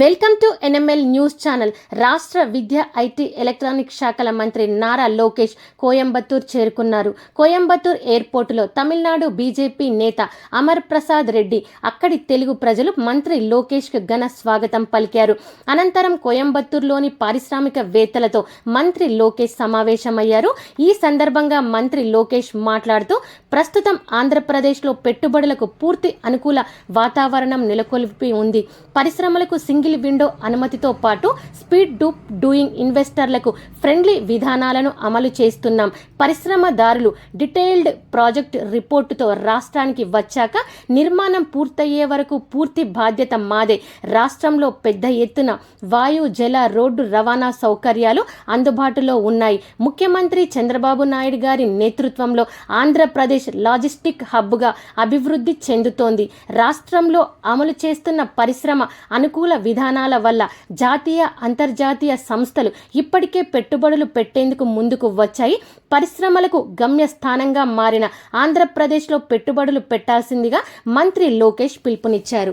Welcome to NML news channel. రాష్ట్ర విద్య IT electronic శాఖల మంత్రి నారా లోకేష్ కోయంబత్తూర్ చేరుకున్నారు. కోయంబత్తూర్ ఎయిర్పోర్టులో తమిళనాడు బీజేపీ నేత అమర్ ప్రసాద్ రెడ్డి అక్కడి తెలుగు ప్రజలు మంత్రి లోకేష్కు ఘన స్వాగతం పలికారు. అనంతరం కోయంబత్తూర్లోని పారిశ్రామిక వేత్తలతో మంత్రి లోకేష్ సమావేశమయ్యారు. ఈ సందర్భంగా మంత్రి లోకేష్ మాట్లాడుతూ ప్రస్తుతం ఆంధ్రప్రదేశ్లో పెట్టుబడులకు పూర్తి అనుకూల వాతావరణం నెలకొల్పి ఉంది. పరిశ్రమలకు సింగిల్ విండో అనుమతితో పాటు స్పీడ్ డూప్ డూయింగ్ ఇన్వెస్టర్లకు ఫ్రెండ్లీ విధానాలను అమలు చేస్తున్నాం. పరిశ్రమదారులు డీటెయిల్డ్ ప్రాజెక్ట్ రిపోర్టుతో రాష్ట్రానికి వచ్చాక నిర్మాణం పూర్తయ్యే వరకు పూర్తి బాధ్యత మాదే. రాష్ట్రంలో పెద్ద ఎత్తున వాయు జల రోడ్డు రవాణా సౌకర్యాలు అందుబాటులో ఉన్నాయి. ముఖ్యమంత్రి చంద్రబాబు నాయుడు గారి నేతృత్వంలో ఆంధ్రప్రదేశ్ లాజిస్టిక్ హబ్గా అభివృద్ధి చెందుతోంది. రాష్ట్రంలో అమలు చేస్తున్న పరిశ్రమ అనుకూల విధానాల వల్ల జాతీయ అంతర్జాతీయ సంస్థలు ఇప్పటికే పెట్టుబడులు పెట్టేందుకు ముందుకు వచ్చాయి. పరిశ్రమలకు గమ్యస్థానంగా మారిన ఆంధ్రప్రదేశ్లో పెట్టుబడులు పెట్టాల్సిందిగా మంత్రి లోకేష్ పిలుపునిచ్చారు.